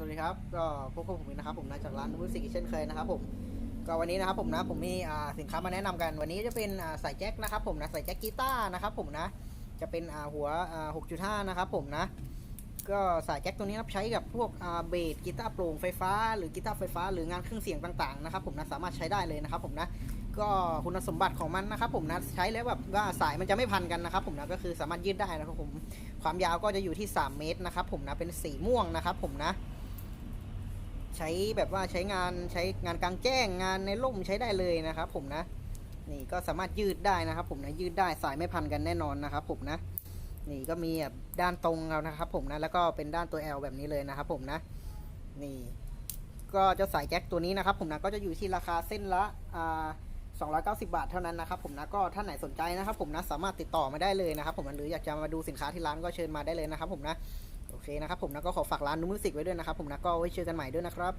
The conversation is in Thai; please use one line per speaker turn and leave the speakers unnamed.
สวัสดีครับ ก็พบกับผมนะครับ ผมนะจากร้านมูสิกเช่นเคยนะครับ ผม ก็วันนี้นะครับผมนะ ผมมีสินค้ามาแนะนำกัน วันนี้จะเป็นสายแจ็คนะครับ ผมนะสายแจ็คกีตาร์นะครับ ผมนะ จะเป็นหัว 6.5 นะครับ ผมนะ ก็สายแจ็คตัวนี้ครับใช้กับพวกเบสกีตาร์โปร่งไฟฟ้า หรือกีตาร์ไฟฟ้า หรืองานเครื่องเสียงต่างๆนะครับ ผมนะ สามารถใช้ได้เลยนะครับ ผมนะ ก็คุณสมบัติของมันนะครับ ผมนะ ใช้แล้วแบบว่าสายมันจะไม่พันกันนะครับ ผมนะ ก็คือสามารถยืดได้นะครับผม ความยาวก็จะอยู่ที่ 3 เมตรนะครับ ผมนะ เป็นสีม่วงนะครับ ผมนะ ใช้แบบว่าใช้งานใช้งานกลางแจ้งงานในร่มใช้ได้เลยนะครับ ผมนะ นี่ก็สามารถยืดได้นะครับ ผมนะยืดได้สายไม่พันกันแน่นอนนะครับ ผมนะ นี่ก็มีแบบด้านตรงแล้วนะครับ ผมนะแล้วก็เป็นด้านตัว L แบบนี้เลยนะครับ ผมนะ นี่ ก็จะสายแจ็คตัวนี้นะครับ ผมนะก็จะอยู่ที่ราคาเส้นละอ่า290 บาทเท่านั้นนะครับผมนะก็ท่านไหนสนใจนะครับ ผมนะสามารถติดต่อมาได้เลยนะครับ ผมหรืออยากจะมาดูสินค้าที่ร้านก็เชิญมาได้เลยนะครับ ผมนะ โอเคนะครับผมนะก็ขอฝากร้านนุ้มิวสิกไว้ด้วยนะครับผมนะก็ไว้เจอกันใหม่ด้วยนะครับ